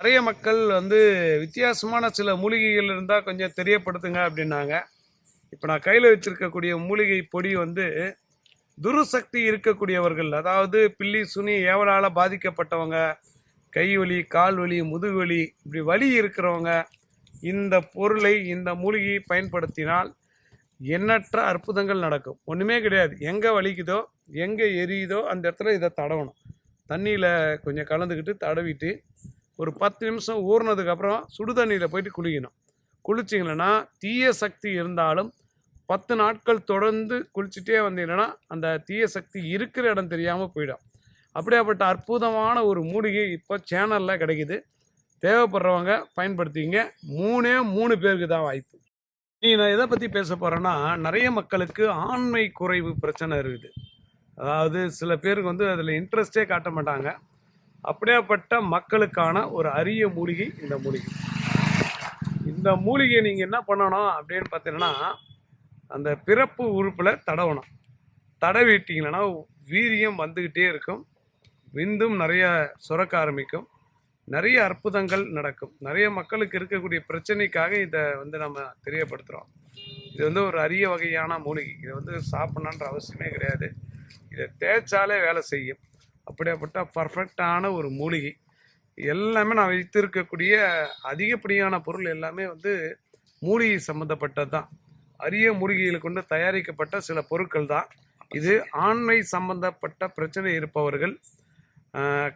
நிறைய மக்கள் வந்து வித்தியாசமான சில மூலிகைகள் இருந்தால் கொஞ்சம் தெரியப்படுத்துங்க அப்படின்னாங்க. இப்போ நான் கையில் வச்சுருக்கக்கூடிய மூலிகை பொடி வந்து துருசக்தி இருக்கக்கூடியவர்கள் அதாவது பில்லி சுனி ஏவலால் பாதிக்கப்பட்டவங்க கை வலி கால் வலி முதுகு வலி இப்படி வலி இருக்கிறவங்க இந்த பொருளை இந்த மூலிகையை பயன்படுத்தினால் எண்ணற்ற அற்புதங்கள் நடக்கும். ஒன்றுமே கிடையாது. எங்கே வலிக்குதோ எங்கே எரியுதோ அந்த இடத்துல இதை தடவணும். தண்ணியில் கொஞ்சம் கலந்துக்கிட்டு தடவிட்டு ஒரு பத்து நிமிஷம் ஊறினதுக்கப்புறம் சுடு தண்ணியில் போயிட்டு குளிக்கணும். குளிச்சிங்கன்னா தீய சக்தி இருந்தாலும் பத்து நாட்கள் தொடர்ந்து குளிச்சுட்டே வந்தீங்கன்னா அந்த தீய சக்தி இருக்கிற இடம் தெரியாமல் போயிடும். அப்படியாப்பட்ட அற்புதமான ஒரு மூலிகை இப்போ சேனலில் கிடைக்குது. தேவைப்படுறவங்க பயன்படுத்திங்க. மூணே மூணு பேருக்கு தான் வாய்ப்பு. நீ நான் எதை பற்றி பேச போகிறேன்னா நிறைய மக்களுக்கு ஆண்மை குறைவு பிரச்சனை இருக்குது. அதாவது சில பேருக்கு வந்து அதில் இன்ட்ரெஸ்டே காட்ட மாட்டாங்க. அப்படியாப்பட்ட மக்களுக்கான ஒரு அரிய மூலிகை இந்த மூலிகை. இந்த மூலிகையை நீங்கள் என்ன பண்ணணும் அப்படின்னு பார்த்தீங்கன்னா அந்த பிறப்பு உறுப்பில் தடவணும். தடவிட்டீங்கன்னா வீரியம் வந்துக்கிட்டே இருக்கும். விந்தும் நிறைய சுரக்க ஆரம்பிக்கும். நிறைய அற்புதங்கள் நடக்கும். நிறைய மக்களுக்கு இருக்கக்கூடிய பிரச்சனைக்காக இதை வந்து நம்ம தெரியப்படுத்துகிறோம் இது வந்து ஒரு அரிய வகையான மூலிகை. இதை வந்து சாப்பிட்ணுன்ற அவசியமே கிடையாது. இதை தேய்ச்சாலே வேலை செய்யும். அப்படியாப்பட்ட பர்ஃபெக்டான ஒரு மூலிகை. எல்லாமே நான் வைத்திருக்கக்கூடிய அதிகப்படியான பொருள் எல்லாமே வந்து மூலிகை சம்மந்தப்பட்டது தான் அரிய மூலிகைகளை கொண்டு தயாரிக்கப்பட்ட சில பொருட்கள் தான் இது ஆண்மை சம்பந்தப்பட்ட பிரச்சனை இருப்பவர்கள்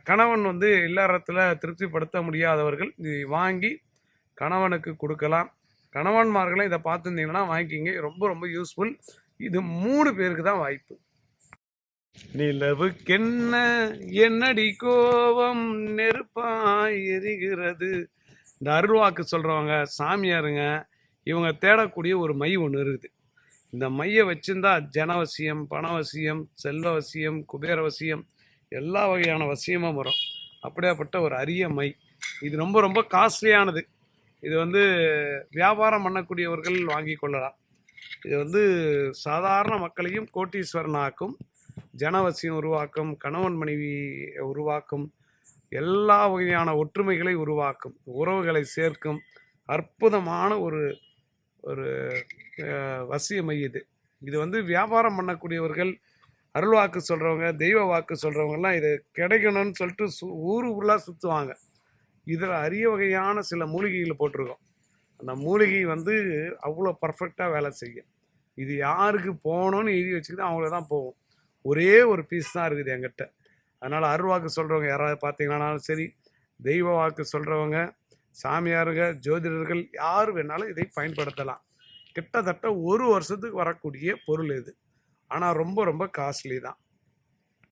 கணவன் வந்து இல்லறத்தில் திருப்திப்படுத்த முடியாதவர்கள் இதை வாங்கி கணவனுக்கு கொடுக்கலாம். கணவன்மார்களும் இதை பார்த்துருந்தீங்கன்னா வாங்கிக்கிங்க. ரொம்ப ரொம்ப யூஸ்ஃபுல் இது மூணு பேருக்கு தான் வாய்ப்பு. நிலவுக்கென்ன? என்னடி கோபம்? நெருப்பாய் எரிகிறது. இந்த அருள்வாக்கு சொல்கிறவங்க சாமியாருங்க இவங்க தேடக்கூடிய ஒரு மை ஒன்று இருக்குது. இந்த மையை வச்சுருந்தா ஜனவசியம் பணவசியம் செல்வவசியம் குபேரவசியம் எல்லா வகையான வசியமும் வரும். அப்படியாப்பட்ட ஒரு அரிய மை. இது ரொம்ப ரொம்ப காஸ்ட்லியானது. இது வந்து வியாபாரம் பண்ணக்கூடியவர்கள் வாங்கி கொள்ளலாம். இது வந்து சாதாரண மக்களையும் கோட்டீஸ்வரனாக்கும் ஜனவசியம் உருவாக்கும் கணவன் மனைவி உருவாக்கும் எல்லா வகையான ஒற்றுமைகளை உருவாக்கும் உறவுகளை சேர்க்கும் அற்புதமான ஒரு ஒரு வசியமை இது. இது வந்து வியாபாரம் பண்ணக்கூடியவர்கள் அருள் வாக்கு சொல்கிறவங்க தெய்வ வாக்கு சொல்கிறவங்கலாம் இது கிடைக்கணும்னு சொல்லிட்டு சு ஊர் ஊரெலாம் சுற்றுவாங்க இதில் அரிய வகையான சில மூலிகைகள் போட்டிருக்கோம். அந்த மூலிகை வந்து அவ்வளோ பர்ஃபெக்டாக வேலை செய்யும். இது யாருக்கு போகணும்னு எழுதி வச்சுக்கிட்டு அவங்கள தான் போகும். ஒரே ஒரு பீஸ் தான் இருக்குது என்கிட்ட. அதனால் அருள்வாக்கு சொல்கிறவங்க யாராவது பார்த்தீங்கன்னாலும் சரி தெய்வ வாக்கு சொல்கிறவங்க சாமியாருங்க ஜோதிடர்கள் யார் வேணாலும் இதை பயன்படுத்தலாம். கிட்டத்தட்ட ஒரு வருஷத்துக்கு வரக்கூடிய பொருள் இது. ஆனால் ரொம்ப ரொம்ப காஸ்ட்லி தான்.